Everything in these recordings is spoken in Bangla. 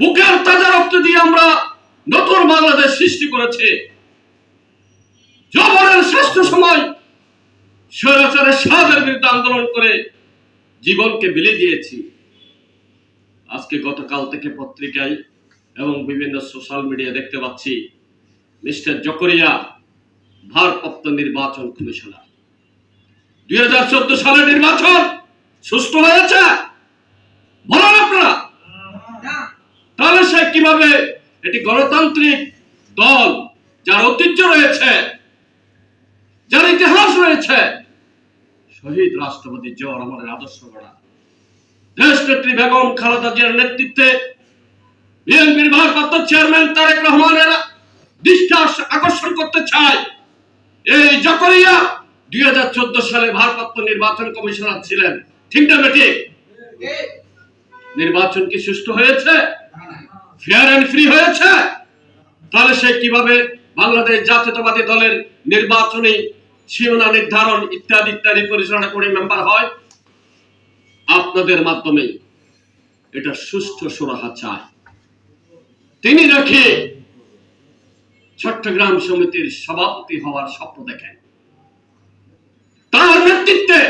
বুকের তাজা রক্ত দিয়ে আমরা নতুন বাংলাদেশ সৃষ্টি করেছে। জবরের শ্রেষ্ঠ সময় স্বৈরাচারের সাহায্যের বিরুদ্ধে আন্দোলন করে জীবনকে বিলে দিয়েছি। আজকে গতকাল থেকে পত্রিকায় এবং বিভিন্ন সোশ্যাল মিডিয়া দেখতে পাচ্ছি, মিস্টার জকরিয়া, ভারপ্রাপ্ত নির্বাচন কমিশনার। দুই হাজার চোদ্দ সালের নির্বাচন সুষ্ঠু হয়েছে? বলেন আপনারা। তাহলে সে কীভাবে এটি গণতান্ত্রিক দল যার ঐতিহ্য রয়েছে, যার ইতিহাস রয়েছে, শহীদ রাষ্ট্রপতি জিয়াউর রহমানের আদর্শ গড়া। দেশ নেত্রী বেগম খালেদা জিয়ার নেতৃত্বে বিএনপির ভারপ্রাপ্ত চেয়ারম্যান তারেক রহমানের দৃষ্টি আকর্ষণ করতে চায় এই জকরিয়া দুই হাজার চোদ্দ সালে ভারপ্রাপ্ত নির্বাচন কমিশনার ছিলেন। ঠিক না নির্বাচন কি সুষ্ঠু হয়েছে? ফেয়ার এন্ড ফ্রি হয়েছে। তাহলে সে কীভাবে বাংলাদেশ জাতীয়তাবাদী দলের নির্বাচনী সীমানা নির্ধারণ ইত্যাদি ইত্যাদি পরিচালনা করে মেম্বার হয়? আপনাদের মাধ্যমে এটা সুষ্ঠু সুরাহা চায় তিনি নাকি চট্টগ্রাম সমিতির সভাপতি হওয়ার স্বপ্ন দেখেন। তার নেতৃত্বে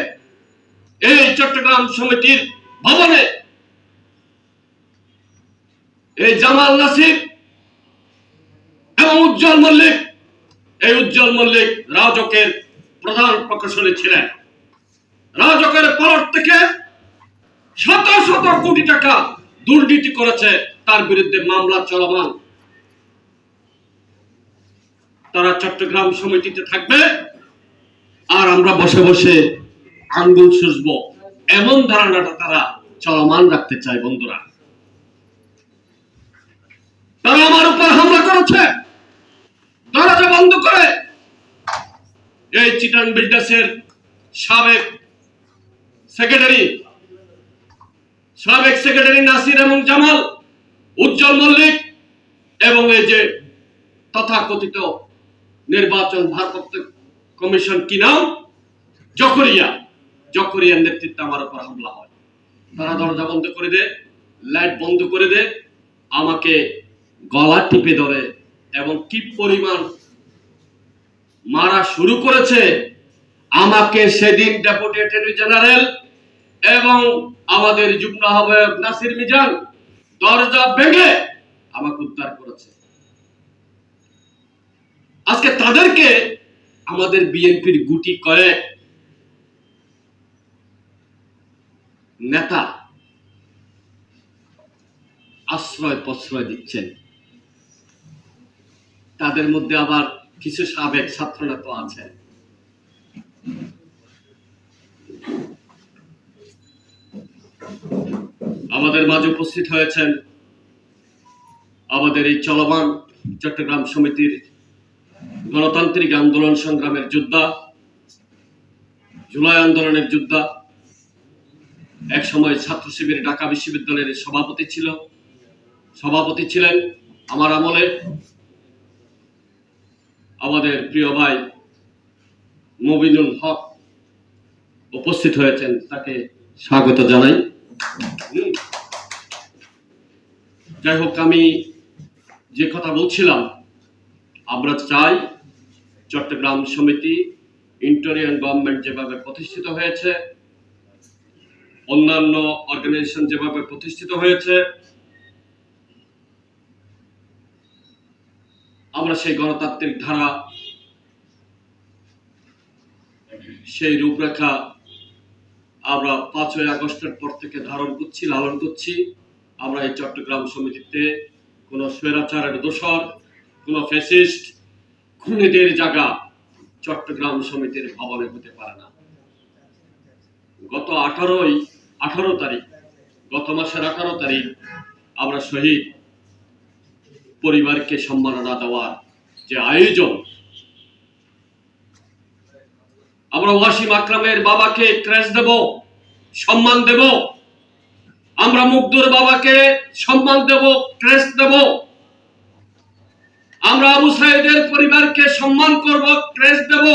এই চট্টগ্রাম সমিতির ভবনে এই জামাল নাসির এবং উজ্জ্বল মল্লিক, এই উজ্জ্বল মল্লিক রাজকের প্রধান প্রকৌশলী ছিলেন। রাজকের পলট থেকে শত শত কোটি টাকা দুর্নীতি করেছে, তার বিরুদ্ধে মামলা চলমান। তারা চট্টগ্রাম সমিতিতে থাকবে, আর আমরা বসে বসে আঙ্গুল সুসবো এমন ধারণাটা তারা চলমান রাখতে চায় বন্ধুরা। তারা আমার উপর হামলা করেছে। দরজা বন্ধ করে। এই চিটান বিল্ডার্সের সাবেক সেক্রেটারি সাবেক সেক্রেটারি নাসির এবং জামাল, উজ্জ্বল মল্লিক এবং এই যে তথাকথিত নির্বাচন ভারপ্রাপ্ত কমিশন কি নাম? জকরিয়া। জকরিয়ার নেতৃত্বে আমার উপর হামলা হয়। তারা দরজা বন্ধ করে দে, লাইট বন্ধ করে দে, আমাকে গলা টিপে ধরে এবং কি পরিমাণ মারা শুরু করেছে, আমাকে সেদিন ডেপুটি অ্যাটর্নি জেনারেল এবং আমাদের যুগ্ম আহ্বায়ক নাসির মিজান দরজা ভেঙে আমাকে উদ্ধার করেছে। আজকে তাদেরকে আমাদের বিএনপির গুটি করে নেতা আশ্রয় প্রশ্রয় দিচ্ছেন। তাদের মধ্যে আবার কিছু সাবেক ছাত্রনেতা আছে। আমাদের মাঝে উপস্থিত হয়েছেন আমাদের এই চলমান চট্টগ্রাম সমিতির গণতান্ত্রিক আন্দোলন সংগ্রামের যোদ্ধা, জুলাই আন্দোলনের যোদ্ধা এক সময় ছাত্র শিবির ঢাকা বিশ্ববিদ্যালয়ের সভাপতি ছিল। সভাপতি ছিলেন আমার আমলে আমাদের প্রিয় ভাই মবিনুল হক উপস্থিত হয়েছেন, তাকে স্বাগত জানাই। যাই হোক, আমি যে কথা বলছিলাম, আমরা চাই চট্টগ্রাম সমিতি ইন্টারিয়ান গভর্নমেন্ট যেভাবে প্রতিষ্ঠিত হয়েছে, অন্যান্য অর্গানাইজেশন যেভাবে প্রতিষ্ঠিত হয়েছে আমরা সেই গণতান্ত্রিক ধারা, সেই রূপরেখা আমরা পাঁচই আগস্টের পর থেকে ধারণ করছি, লালন করছি। আমরা এই চট্টগ্রাম সমিতিতে কোনো স্বৈরাচারের দোষর, কোনো ফেসিস্ট খুনিদের জায়গা চট্টগ্রাম সমিতির ভবনে হতে পারে না। গত আঠারোই, আঠারো তারিখ, গত মাসের আঠারো তারিখ আমরা শহীদ পরিবারকে সম্মাননা দেওয়ার যে আয়োজন। আমরা ওয়াসিম আকরামের বাবাকে ক্রেশ দেব, সম্মান দেব। আমরা মুগ্ধর বাবাকে সম্মান দেব ক্রেশ দেব। আমরা আবু সাইদের পরিবারকে সম্মান করব ক্রেশ দেব।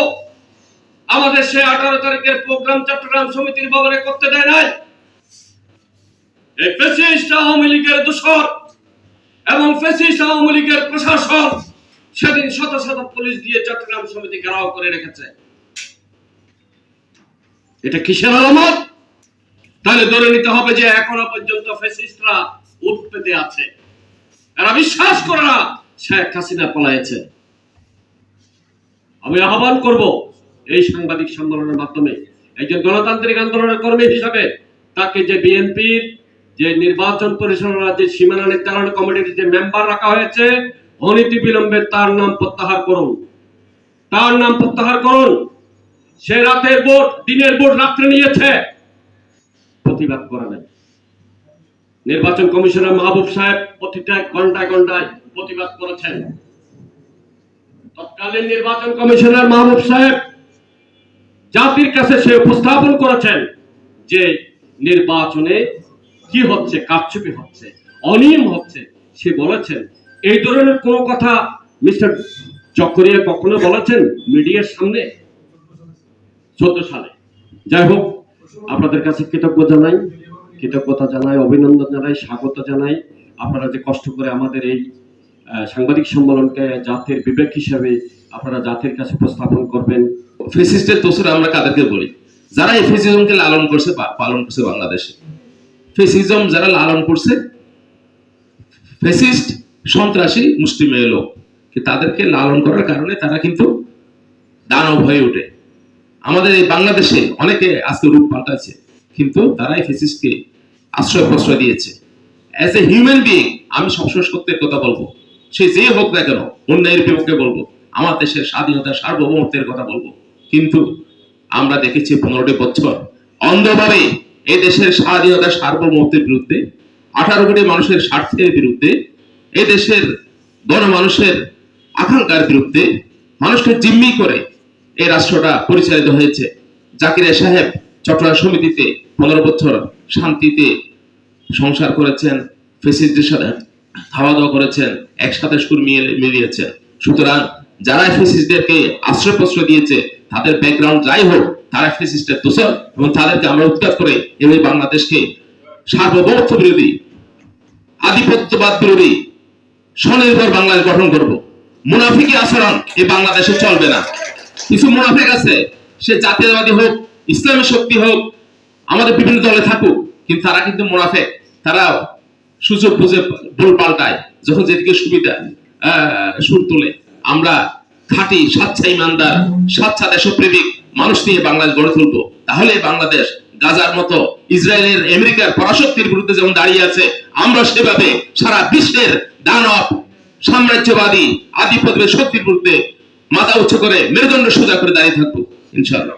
আমাদের সে আঠারো তারিখের প্রোগ্রাম চট্টগ্রাম সমিতির ভবনে করতে দেয় নাই। এই ফেসিস্ট আওয়ামী লীগের দোষর এবং ফেসিস আওয়ামী লীগের প্রশাসন সেদিন শত শত পুলিশ দিয়ে চট্টগ্রাম সমিতি ঘেরাও করে রেখেছে। এটা কিসের আলামত? তাহলে ধরে নিতে হবে যে এখনও পর্যন্ত ফেসিস্টরা উৎপেতে আছে। এরা বিশ্বাস করে না, শেখ হাসিনা পলাইছে। আমি আহ্বান করব এই সাংবাদিক সম্মেলনের মাধ্যমে। একজন গণতান্ত্রিক আন্দোলনের কর্মী হিসাবে তাকে যে বিএনপির যে নির্বাচন পরিচালনা যে সীমানা নির্ধারণ কমিটির যে মেম্বার রাখা হয়েছে অনীতি বিলম্বে তার নাম প্রত্যাহার করুন। তার নাম প্রত্যাহার করুন। সে রাতের ভোট, দিনের ভোট রাত্রে নিয়েছে। প্রতিবাদ করা নাই। নির্বাচন কমিশনার মাহবুব সাহেব প্রতিটা ঘন্টায় ঘন্টায় প্রতিবাদ করেছেন। তৎকালীন নির্বাচন কমিশনার মাহবুব সাহেব জাতির কাছে সে উপস্থাপন করেছেন যে নির্বাচনে কি হচ্ছে, কারচুপি হচ্ছে, অনিয়ম হচ্ছে, সে বলেছেন এই ধরনের কোনো কথা মিস্টার চক্করিয়া কখনো বলেছেন মিডিয়ার সামনে? চোদ্দ সালে। যাই হোক, আপনাদের কাছে কৃতজ্ঞ জানাই, কৃতজ্ঞতা জানাই, অভিনন্দন জানাই, স্বাগত জানাই। আপনারা যে কষ্ট করে আমাদের এই সাংবাদিক সম্মেলনকে জাতির বিবেক হিসাবে আপনারা জাতির কাছে উপস্থাপন করবেন। ফেসিস্টের দোষরা আমরা কাদেরকে বলি? যারা এই ফেসিজমকে লালন করছে পালন করছে বাংলাদেশে। ফেসিজম যারা লালন করছে, ফেসিস্ট সন্ত্রাসী মুসলিমের লোক। তাদেরকে লালন করার কারণে তারা কিন্তু দানব হয়ে ওঠে। আমাদের এই বাংলাদেশে অনেকে আজকে রূপ পাল্টাচ্ছে, কিন্তু তারা এই ফেসিস্টকে আশ্রয় প্রশ্রয় দিয়েছে। অ্যাজ এ হিউম্যান বিং আমি সবসময় সত্যের কথা বলব। সে যে হোক না কেন, অন্যায়ের বিপক্ষে বলব। আমার দেশের স্বাধীনতা সার্বভৌমত্বের কথা বলব। কিন্তু আমরা দেখেছি পনেরোটি বছর অন্ধভাবে এই দেশের স্বাধীনতা সার্বভৌমত্বের বিরুদ্ধে, আঠারো কোটি মানুষের স্বার্থের বিরুদ্ধে এই দেশের গণমানুষের আকাঙ্ক্ষার বিরুদ্ধে মানুষকে জিম্মি করে এই রাষ্ট্রটা পরিচালিত হয়েছে। জাকিরিয়া সাহেব চট্টগ্রাম সমিতিতে পনেরো বছর শান্তিতে সংসার করেছেন, ফেসিসদের সাথে খাওয়া দাওয়া করেছেন, একসাথে সুর মিলিয়েছেন। সুতরাং যারা ফেসিসদেরকে আশ্রয় প্রশ্রয় দিয়েছে, তাদের ব্যাকগ্রাউন্ড যাই হোক, তারা ফেসিস্টের দোষর এবং তাদেরকে আমরা উৎখাত করে এভাবে বাংলাদেশকে সার্বভৌমত্ব বিরোধী, আধিপত্যবাদ বিরোধী স্বনির্ভর বাংলাদেশ গঠন করব। মুনাফিকি আচরণ, এই বাংলাদেশে চলবে না। কিছু মুনাফিক আছে, সে জাতীয়বাদী হোক, ইসলামী শক্তি হোক, আমাদের বিভিন্ন দলে থাকুক, কিন্তু তারা কিন্তু মুনাফেক। তারা সুযোগ বুঝে ভুল পাল্টায়, যখন যেদিকে সুবিধা সুর তোলে। আমরা খাঁটি স্বাচ্ছা ইমানদার স্বাচ্ছা দেশপ্রেমিক মানুষ নিয়ে বাংলাদেশ গড়ে তুলবো। তাহলে বাংলাদেশ গাজার মতো ইসরায়েলের আমেরিকার পরাশক্তির বিরুদ্ধে যেমন দাঁড়িয়ে আছে, আমরা সেভাবে সারা বিশ্বের দানব, সাম্রাজ্যবাদী আধিপত্যের শক্তির বিরুদ্ধে মাথা উচ্চ করে মেরুদণ্ড সোজা করে দাঁড়িয়ে থাকব, ইনশাআল্লাহ।